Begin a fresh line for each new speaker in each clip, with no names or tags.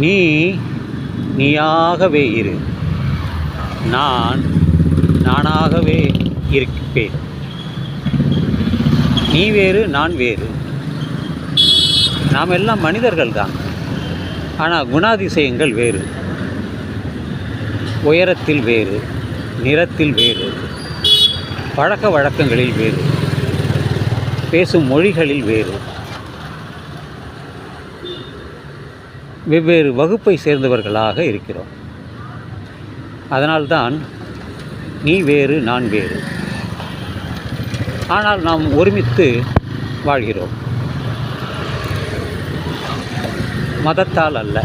நீ நீயாகவே இரு. நான் நானாகவே இருப்பேன். நீ வேறு நான் வேறு. நாம் எல்லாம் மனிதர்கள் தான் ஆனால் குணாதிசயங்கள் வேறு. உயரத்தில் வேறு நிறத்தில் வேறு பழக்க வழக்கங்களில் வேறு பேசும் மொழிகளில் வேறு. வெவ்வேறு வகுப்பை சேர்ந்தவர்களாக இருக்கிறோம். அதனால்தான் நீ வேறு நான் வேறு. ஆனால் நாம் ஒருமித்து வாழ்கிறோம். மதத்தால் அல்ல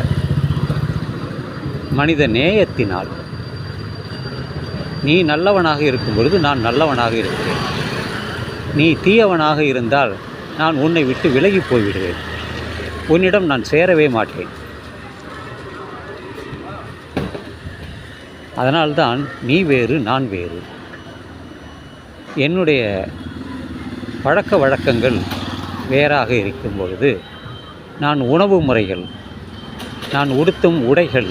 மனித நேயத்தினால். நீ நல்லவனாக இருக்கும் பொழுது நான் நல்லவனாக இருக்கிறேன். நீ தீயவனாக இருந்தால் நான் உன்னை விட்டு விலகி போய்விடுவேன். உன்னிடம் நான் சேரவே மாட்டேன். அதனால்தான் நீ வேறு நான் வேறு. என்னுடைய பழக்க வழக்கங்கள் வேறாக இருக்கும் பொழுது நான் உணவு முறைகள் நான் உடுத்தும் உடைகள்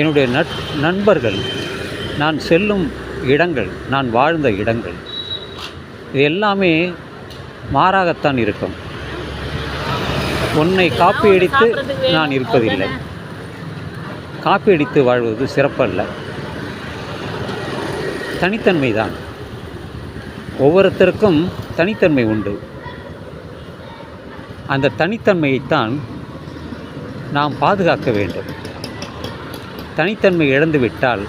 என்னுடைய நட் நண்பர்கள் நான் செல்லும் இடங்கள் நான் வாழ்ந்த இடங்கள் இது எல்லாமே மாறாகத்தான் இருக்கும். உன்னை காப்பியடித்து நான் இருப்பதில்லை. காப்பியடித்து வாழ்வது சிறப்பல்ல. தனித்தன்மை தான் ஒவ்வொருத்தருக்கும் தனித்தன்மை உண்டு. அந்த தனித்தன்மையைத்தான் நாம் பாதுகாக்க வேண்டும். தனித்தன்மை இழந்து விட்டால்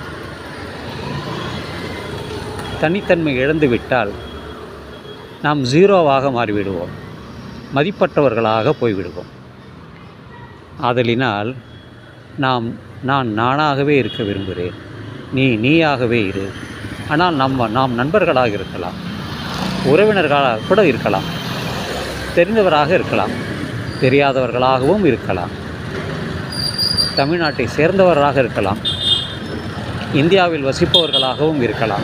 தனித்தன்மை இழந்து விட்டால் நாம் ஜீரோவாக மாறிவிடுவோம். மதிப்பற்றவர்களாக போய்விடுவோம். ஆதலினால் நாம் நான் நானாகவே இருக்க விரும்புகிறேன். நீ நீயாகவே இரு. ஆனால் நம்ம நாம் நண்பர்களாக இருக்கலாம். உறவினர்களாக கூட இருக்கலாம். தெரிந்தவராக இருக்கலாம். தெரியாதவர்களாகவும் இருக்கலாம். தமிழ்நாட்டை சேர்ந்தவராக இருக்கலாம். இந்தியாவில் வசிப்பவர்களாகவும் இருக்கலாம்.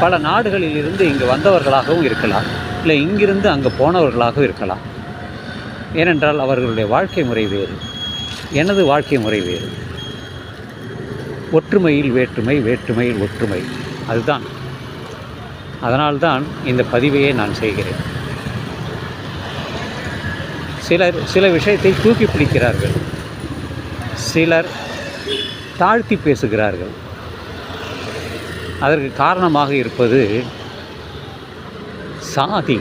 பல நாடுகளில் இருந்து இங்கு வந்தவர்களாகவும் இருக்கலாம். இல்லை இங்கிருந்து அங்கே போனவர்களாகவும் இருக்கலாம். ஏனென்றால் அவர்களுடைய வாழ்க்கை முறை வேறு. எனது வாழ்க்கை முறை வேறு. ஒற்றுமையில் வேற்றுமை வேற்றுமையில் ஒற்றுமை. அதுதான். அதனால்தான் இந்த பதிவையே நான் செய்கிறேன். சிலர் சில விஷயத்தை தூக்கி பிடிக்கிறார்கள். சிலர் தாழ்த்தி பேசுகிறார்கள். அதற்கு காரணமாக இருப்பது சாதி.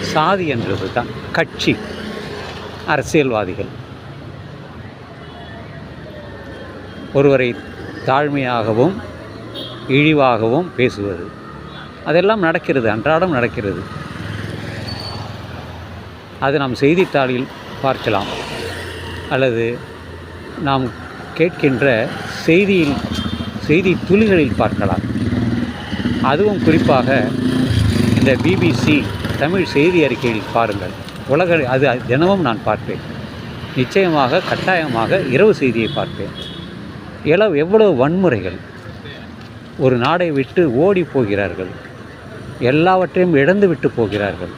சாதி என்றது தான் கட்சி. அரசியல்வாதிகள். ஒருவரை தாழ்மையாகவும் இழிவாகவும் பேசுவது. அதெல்லாம் நடக்கிறது அன்றாடம் நடக்கிறது. அது நாம் செய்தித்தாளில் பார்க்கலாம். அல்லது நாம் கேட்கின்ற செய்தியில் செய்தி துளிகளில் பார்க்கலாம். அதுவும் குறிப்பாக இந்த பிபிசி தமிழ் செய்தி அறிக்கையில் பாருங்கள். உலக அது தினமும் நான் பார்ப்பேன். நிச்சயமாக கட்டாயமாக இரவு செய்தியை பார்ப்பேன். எவ்வளோ எவ்வளவு வன்முறைகள். ஒரு நாடை விட்டு ஓடி போகிறார்கள். எல்லாவற்றையும் இழந்து விட்டு போகிறார்கள்.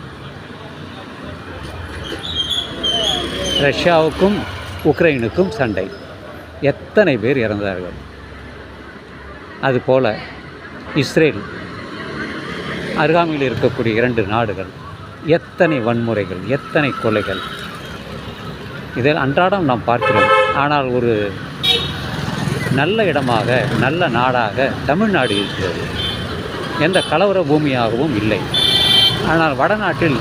ரஷ்யாவுக்கும் உக்ரைனுக்கும் சண்டை. எத்தனை பேர் இறந்தார்கள்? அதுபோல் இஸ்ரேல். அருகாமையில் இருக்கக்கூடிய இரண்டு நாடுகள். எத்தனை வன்முறைகள் எத்தனை கொலைகள். இதில் அன்றாடம் நாம் பார்க்கிறோம். ஆனால் ஒரு நல்ல இடமாக நல்ல நாடாக தமிழ்நாடு இருக்கிறது. எந்த கலவர பூமியாகவும் இல்லை. ஆனால் வடநாட்டில்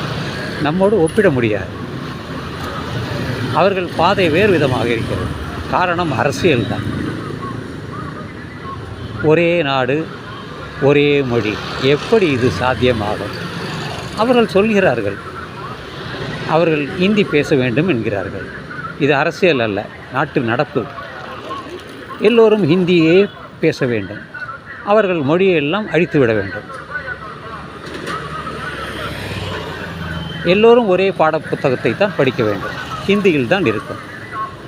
நம்மோடு ஒப்பிட முடியாது. அவர்கள் பாதை வேறு விதமாக இருக்கிறது. காரணம் அரசியல்தான் ஒரே நாடு ஒரே மொழி. எப்படி இது சாத்தியமாகும்? அவர்கள் சொல்கிறார்கள். அவர்கள் இந்தி பேச வேண்டும் என்கிறார்கள். இது அரசியல் அல்ல நாட்டு நடப்பு. எல்லோரும் ஹிந்தியே பேச வேண்டும். அவர்கள் மொழியெல்லாம் அழித்து விட வேண்டும். எல்லோரும் ஒரே பாடப்புத்தகத்தை தான் படிக்க வேண்டும். ஹிந்தியில் தான் இருக்கும்.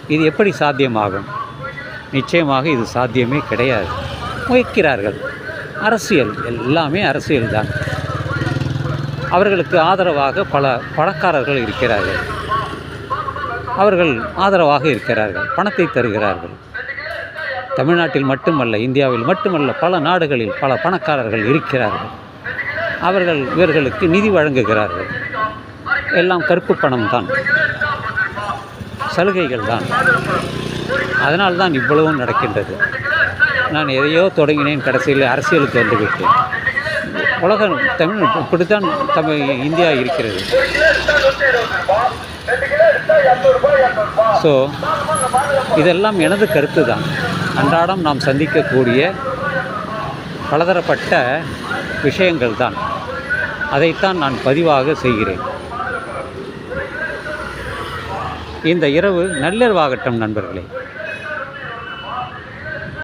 இது எப்படி சாத்தியமாகும்? நிச்சயமாக இது சாத்தியமே கிடையாது. முயற்கிறார்கள் அரசியல் எல்லாமே அரசியல் தான். அவர்களுக்கு ஆதரவாக பல பணக்காரர்கள் இருக்கிறார்கள். அவர்கள் ஆதரவாக இருக்கிறார்கள். பணத்தை தருகிறார்கள். தமிழ்நாட்டில் மட்டுமல்ல இந்தியாவில் மட்டுமல்ல பல நாடுகளில் பல பணக்காரர்கள் இருக்கிறார்கள். அவர்கள் இவர்களுக்கு நிதி வழங்குகிறார்கள். எல்லாம் கருப்பு பணம் தான். சலுகைகள் தான். அதனால் தான் இவ்வளவும் நடக்கின்றது. நான் எதையோ தொடங்கினேன் கடைசியில் அரசியலுக்கு வந்துவிட்டேன். உலகம் தமிழ் இப்படித்தான் தமிழ் இந்தியா இருக்கிறது. ஸோ இதெல்லாம் எனது கருத்து தான். அன்றாடம் நாம் சந்திக்கக்கூடிய பலதரப்பட்ட விஷயங்கள் தான் அதைத்தான் நான் பதிவாக செய்கிறேன். இந்த இரவு நள்ளிரவாகட்டும் நண்பர்களே.